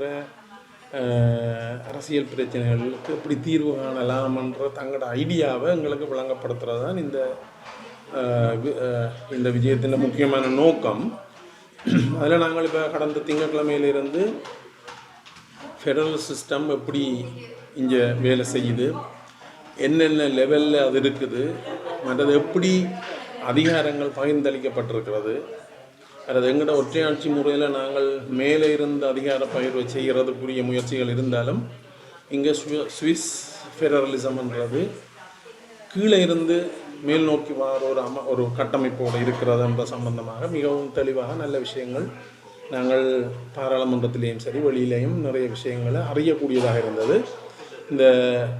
இருக்கிற அரசியல் பிரச்சனைகளுக்கு எப்படி தீர்வு காணலாம்ன்ற தங்களோட ஐடியாவை எங்களுக்கு விளங்கப்படுத்துறது தான் இந்த இந்த விஜயத்தின் முக்கியமான நோக்கம். அதில் நாங்கள் இப்போ கடந்த திங்கட்கிழமையிலிருந்து ஃபெடரல் சிஸ்டம் எப்படி இங்கே வேலை செய்யுது என்னென்ன லெவலில் அது இருக்குது மற்றது எப்படி அதிகாரங்கள் பகிர்ந்தளிக்கப்பட்டிருக்கிறது அல்லது எங்கட ஒற்றையாட்சி முறையில் நாங்கள் மேலே இருந்து அதிகார பகிர்வை செய்கிறதுக்குரிய முயற்சிகள் இருந்தாலும் இங்கே சுவிஸ் ஃபெடரலிசம்ன்றது கீழே இருந்து மேல் நோக்கி வர ஒரு அம ஒரு கட்டமைப்போடு இருக்கிறது என்ற சம்பந்தமாக மிகவும் தெளிவாக நல்ல விஷயங்கள் நாங்கள் பாராளுமன்றத்திலேயும் சரி வெளியிலேயும் நிறைய விஷயங்களை அறியக்கூடியதாக இருந்தது. இந்த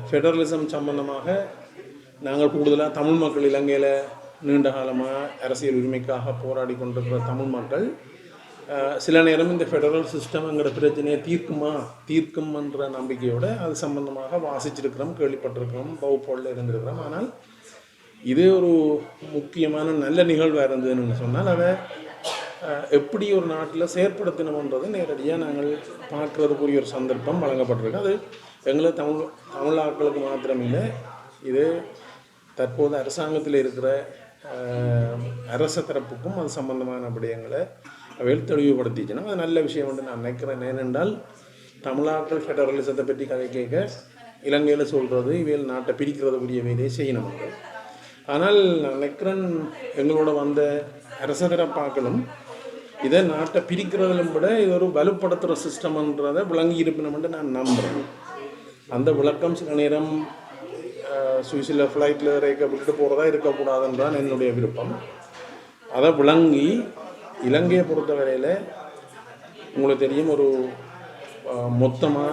ஃபெடரலிசம் சம்பந்தமாக நாங்கள் கூடுதலாக தமிழ் மக்கள் இலங்கையில் நீண்ட காலமாக அரசியல் உரிமைக்காக போராடி கொண்டிருக்கிற தமிழ் மக்கள் சில நேரம் இந்த ஃபெடரல் சிஸ்டம் பிரச்சனையை தீர்க்குமா தீர்க்கும்ன்ற நம்பிக்கையோடு அது சம்பந்தமாக வாசிச்சிருக்கிறோம் கேள்விப்பட்டிருக்கிறோம் பௌப்போலில் இருந்திருக்கிறோம். ஆனால் இது ஒரு முக்கியமான நல்ல நிகழ்வாக இருந்ததுன்னு சொன்னால் அதை எப்படி ஒரு நாட்டில் செயற்படுத்தணுன்றது நேரடியாக நாங்கள் பார்க்குறதுக்குரிய ஒரு சந்தர்ப்பம் வழங்கப்பட்டிருக்கு. அது எங்களை தமிழ் தமிழ் ஆட்களுக்கு மாத்திரமில்லை இது தற்போது அரசாங்கத்தில் இருக்கிற அரச தரப்புக்கும் அது சம்பந்தமான விடயங்களை அவையில் தெளிவுபடுத்திச்சுன்னா அது நல்ல விஷயம் என்று நான் நினைக்கிறேன். ஏனென்றால் தமிழாக்கள் ஃபெடரலிசத்தை பற்றி கதை கேட்க இலங்கையில் சொல்கிறது இவையில் நாட்டை பிரிக்கிறதுக்குரிய வேலையை செய்யணும். ஆனால் நான் நினைக்கிறேன் எங்களோட வந்த அரச தரப்பாக்களும் இதை நாட்டை பிரிக்கிறதிலும் விட இது ஒரு வலுப்படுத்துகிற சிஸ்டம்ன்றதை விளங்கி இருப்பினோம்னு நான் நம்புகிறேன் அந்த விளக்கம் சில நேரம் சுவிஸில் ஃப்ளைட்டில் இறக்க விட்டு போகிறதா இருக்கக்கூடாதுன்றான் என்னுடைய விருப்பம். அதை விளங்கி இலங்கையை பொறுத்தவரையில் உங்களுக்கு தெரியும் ஒரு மொத்தமாக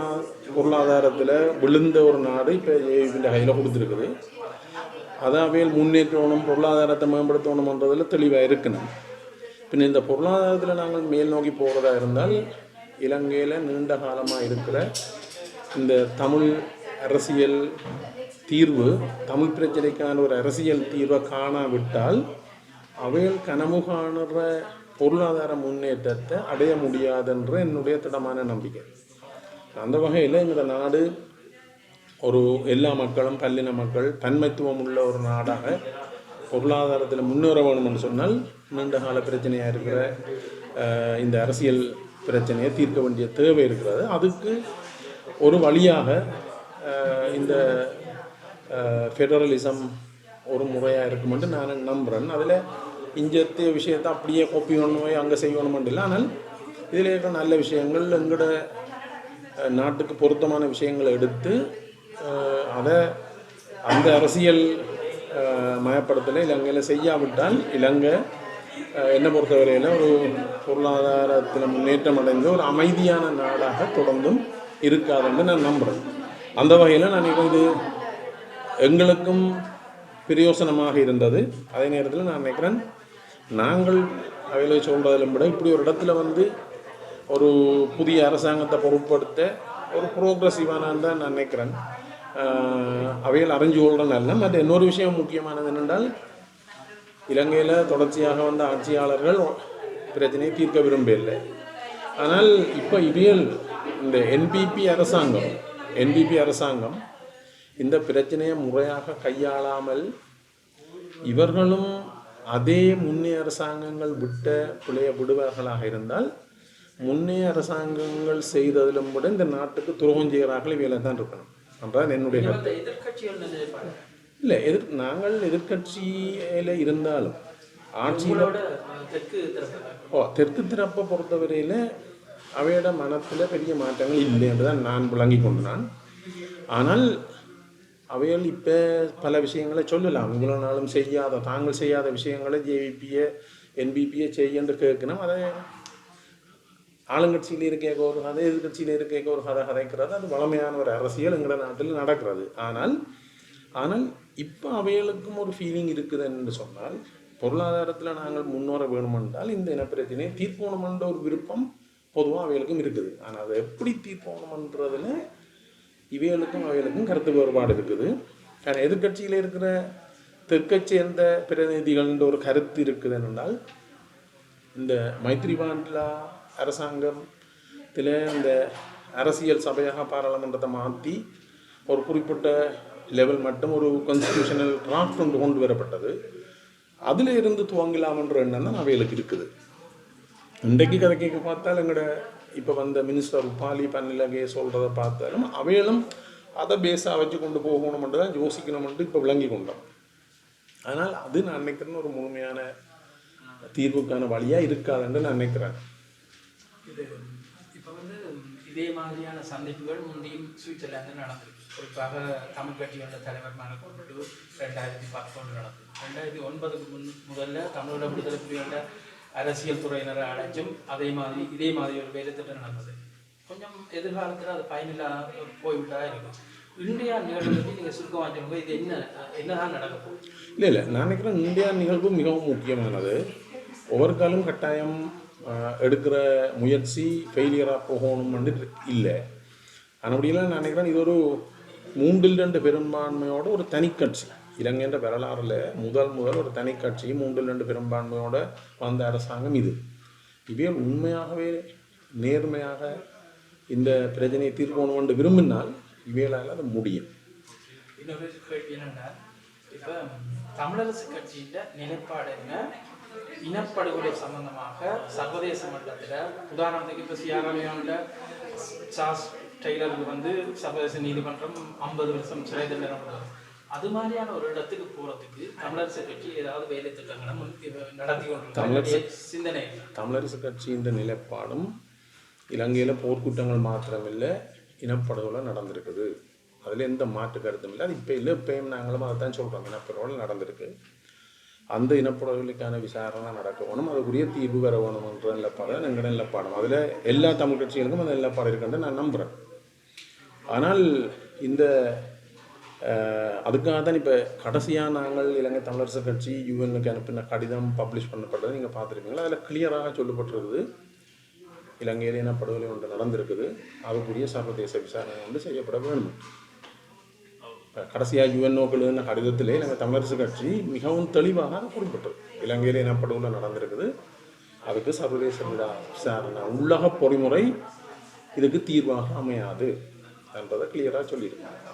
பொருளாதாரத்தில் விழுந்த ஒரு நாடு இப்போ இந்த கையில் கொடுத்துருக்குது. அதை அவையில் முன்னேற்றணும் பொருளாதாரத்தை மேம்படுத்தணும்ன்றதில் தெளிவாக இருக்கணும். பின்ன இந்த பொருளாதாரத்தில் நாங்கள் மேல் நோக்கி போகிறதா இருந்தால் இலங்கையில் நீண்ட காலமாக இருக்கிற இந்த தமிழ் அரசியல் தீர்வு தமிழ் பிரச்சனைக்கான ஒரு அரசியல் தீர்வை காணாவிட்டால் அவைகள் கனவு காணுற பொருளாதார முன்னேற்றத்தை அடைய முடியாதுன்ற என்னுடைய திடமான நம்பிக்கை. அந்த வகையில் இந்த நாடு ஒரு எல்லா மக்களும் பல்லின மக்கள் தன்மைத்துவம் உள்ள ஒரு நாடாக பொருளாதாரத்தில் முன்னேற வேணும்னு சொன்னால் நீண்ட கால பிரச்சனையாக இருக்கிற இந்த அரசியல் பிரச்சனையை தீர்க்க வேண்டிய தேவை இருக்கிறது. அதுக்கு ஒரு வழியாக இந்த ஃபெடரலிசம் ஒரு முறையாக இருக்குமென்று நான் நம்புகிறேன் அதில் இஞ்சத்திய விஷயத்தை அப்படியே கோப்பி ஒன்று அங்கே செய்யணுமென்று இல்லை. ஆனால் இதில் இருக்கிற நல்ல விஷயங்கள் எங்களோட நாட்டுக்கு பொருத்தமான விஷயங்களை எடுத்து அதை அந்த அரசியல் மயப்படுத்தலை இலங்கையில் செய்யாவிட்டால் இலங்கை என்னை பொறுத்தவரையில் ஒரு பொருளாதாரத்தில் முன்னேற்றம் அடைந்து ஒரு அமைதியான நாடாக தொடர்ந்தும் இருக்காதுன்னு நான் நம்புகிறேன் அந்த வகையில் நான் இது எங்களுக்கும் பிரயோசனமாக இருந்தது. அதே நேரத்தில் நான் நினைக்கிறேன் நாங்கள் அவைகளை சொல்கிறதிலும் விட இப்படி ஒரு இடத்துல வந்து ஒரு புதிய அரசாங்கத்தை பொருட்படுத்த ஒரு ப்ரோக்ரஸிவானான்னு தான் நான் நினைக்கிறேன். அவையில் அறிஞ்சு கொள்கிற அல்ல. மற்ற இன்னொரு விஷயம் முக்கியமானது என்னென்றால் இலங்கையில் தொடர்ச்சியாக வந்த ஆட்சியாளர்கள் பிரச்சனையை தீர்க்க விரும்பவில்லை. ஆனால் இப்போ இவியல் இந்த என்பிபி அரசாங்கம் என்பிபி அரசாங்கம் இந்த பிரச்சனையை முறையாக கையாளாமல் இவர்களும் அதே முன்னே அரசாங்கங்கள் விட்ட பிழைய விடுவார்களாக இருந்தால் முன்னே அரசாங்கங்கள் செய்ததிலும் கூட இந்த நாட்டுக்கு துரோகம் செய்கிறார்கள் இவையில தான் இருக்கணும். என்றால் என்னுடைய இல்லை எதிர் நாங்கள் எதிர்க்கட்சியில் இருந்தாலும் ஆட்சியில் ஓ தெற்கு திறப்பை பொறுத்தவரையில் அவையோட மனத்தில் பெரிய மாற்றங்கள் இல்லை என்று தான் நான் விளங்கி கொண்டு நான் ஆனால் அவைகள் இப்போ பல விஷயங்களை சொல்லலாம். உங்களாலும் நாளும் செய்யாத தாங்கள் செய்யாத விஷயங்களை ஜேவிபியை என்பிபியை செய்யன்னு கேட்கணும். அதை ஆளுங்கட்சியில் இருக்க ஒரு கதை எதிர்கட்சியில் இருக்க ஒரு கதை கதைக்கிறது. அது வளமையான ஒரு அரசியல் எங்கள் நாட்டில் நடக்கிறது. ஆனால் ஆனால் இப்போ அவைகளுக்கும் ஒரு ஃபீலிங் இருக்குது என்று சொன்னால் பொருளாதாரத்தில் நாங்கள் முன்னோர வேணுமென்றால் இந்த இனப்பிரச்சனையை தீர்க்கணுமென்ற ஒரு விருப்பம் பொதுவாக அவைகளுக்கும் இருக்குது. ஆனால் அதை எப்படி தீர்க்கணுமன்றதுல இவைகளுக்கும் அவைகளுக்கும் கருத்து வேறுபாடு இருக்குது. ஆனால் எதிர்க்கட்சியில் இருக்கிற தெற்கை சேர்ந்த பிரதிநிதிகள்ன்ற ஒரு கருத்து இருக்குது என்றால் இந்த மைத்ரிபாண்ட்லா அரசாங்கத்தில் இந்த அரசியல் சபையாக பாராளுமன்றத்தை மாற்றி ஒரு குறிப்பிட்ட லெவல் மட்டும் ஒரு கான்ஸ்டியூஷனல் டிராஃப்ட் ஒன்று கொண்டு வரப்பட்டது. அதில் இருந்து துவங்கலாம்ன்ற எண்ணம் தான் அவைகளுக்கு இருக்குது. இன்றைக்கு கதை கேட்க பார்த்தால் எங்களோட இப்போ வந்த மினிஸ்டர் உபாலி பன்னிலகே சொல்கிறத பார்த்தாலும் அவைகளும் அதை பேஸாக வச்சு கொண்டு போகணும்னு தான் யோசிக்கணும்னு இப்போ விளங்கி கொண்டோம். ஆனால் அது நான் நினைக்கிறேன்னு ஒரு முழுமையான தீர்வுக்கான வழியாக இருக்காதுன்னு நான் நினைக்கிறேன். இது இப்போ வந்து இதே மாதிரியான சந்திப்புகள் முந்தையும் சுவிட்சர்லாந்து நடந்திருக்கு. குறிப்பாக தமிழ் கட்சியோட தலைவர்மான கொண்டு ரெண்டாயிரத்தி பத்தொன்று நடந்தது ரெண்டாயிரத்தி ஒன்பதுக்கு முன் முதல்ல தமிழோட விடுதலை புலிகளோட அரசியல் துறையினரை அழைச்சும் அதே மாதிரி இதே மாதிரி ஒரு வேலைத்திட்டம் நடந்தது. கொஞ்சம் எதிர்காலத்தில் அது பயனில்லாத போய்விட்டதாக இருக்கும். இந்தியா நிகழ்வு நீங்கள் சுருக்கமாக சொல்லுங்க இது என்ன என்னதான் நடக்க இல்லை இல்லை. நான் நினைக்கிறேன் இந்தியா நிகழ்வு மிகவும் முக்கியமானது. ஒவ்வொரு காலம் கட்டாயம் எடுக்கிற முயற்சி ஃபெயிலியராக போகணும்னு இல்லை. ஆனபடியெல்லாம் நான் நினைக்கிறேன் இது ஒரு மூன்றில் ரெண்டு பெரும்பான்மையோட ஒரு தனிக்கட்சி. இலங்கைன்ற வரலாறுல முதல் முதல் ஒரு தனிக்கட்சி மூன்றில் ரெண்டு பெரும்பான்மையோட வந்த அரசாங்கம் இது. இவைகள் உண்மையாகவே நேர்மையாக இந்த பிரச்சனையை தீர்க்கணும் என்று விரும்பினால் இவைகளால் அது முடியும். இன்னொரு கேள்வி இப்போ தமிழரசு கட்சியின் நிலைப்பாடு என்ன? இனப்படுகொலை சம்பந்தமாக சர்வதேச மட்டத்தில் உதாரணத்துக்கு இப்போ சியாராலியானில் சார்ஸ் டெய்லருக்கு வந்து சர்வதேச நீதிமன்றம் ஐம்பது வருஷம் சிறை தண்டனை அது மாதிரியான ஒரு இடத்துக்கு போகிறதுக்கு தமிழரசு கட்சி ஏதாவது வேலை திட்டங்களை நடத்தி கொண்டு சிந்தனை தமிழரசு கட்சியின் நிலைப்பாடும் இலங்கையில் போர்க்குற்றங்கள் மாத்திரமில்லை இனப்படுகொலை நடந்திருக்குது. அதில் எந்த மாற்று கருத்தும் இல்லை. அது இப்போ இல்லை இப்பயும் நாங்களும் அதை தான் சொல்கிறோம் இனப்படுகொலை நடந்திருக்கு. அந்த இனப்படுகொலைக்கான விசாரணை நடக்க வேணும் அதுக்குரிய தீர்வு வர வேணும்ன்ற நிலப்பாடு தான் எங்கள் நிலப்பாடும். அதில் எல்லா தமிழ் கட்சிகளுக்கும் அந்த நிலப்பாடு இருக்குன்னு நான் நம்புகிறேன் ஆனால் இந்த அதுக்காக தான் இப்போ கடைசியாக நாங்கள் இலங்கை தமிழரசு கட்சி யூஎனுக்கு அனுப்பின கடிதம் பப்ளிஷ் பண்ணப்பட்டது நீங்கள் பார்த்துருப்பீங்களா? அதில் கிளியராக சொல்லப்பட்டிருக்குது. இலங்கையில் படுகொலை ஒன்று நடந்திருக்குது. அதுக்குரிய சர்வதேச விசாரணை வந்து செய்யப்பட வேண்டும். கடைசியாக யுஎன்ஓக்கள் எழுதின கடிதத்திலே நாங்கள் தமிழரசு கட்சி மிகவும் தெளிவாக குறிப்பிட்டது. இலங்கையில் படுகொலை நடந்திருக்குது. அதுக்கு சர்வதேச விழா விசாரணை உள்ளக பொறிமுறை இதுக்கு தீர்வாக அமையாது என்றதை கிளியராக சொல்லியிருக்காங்க.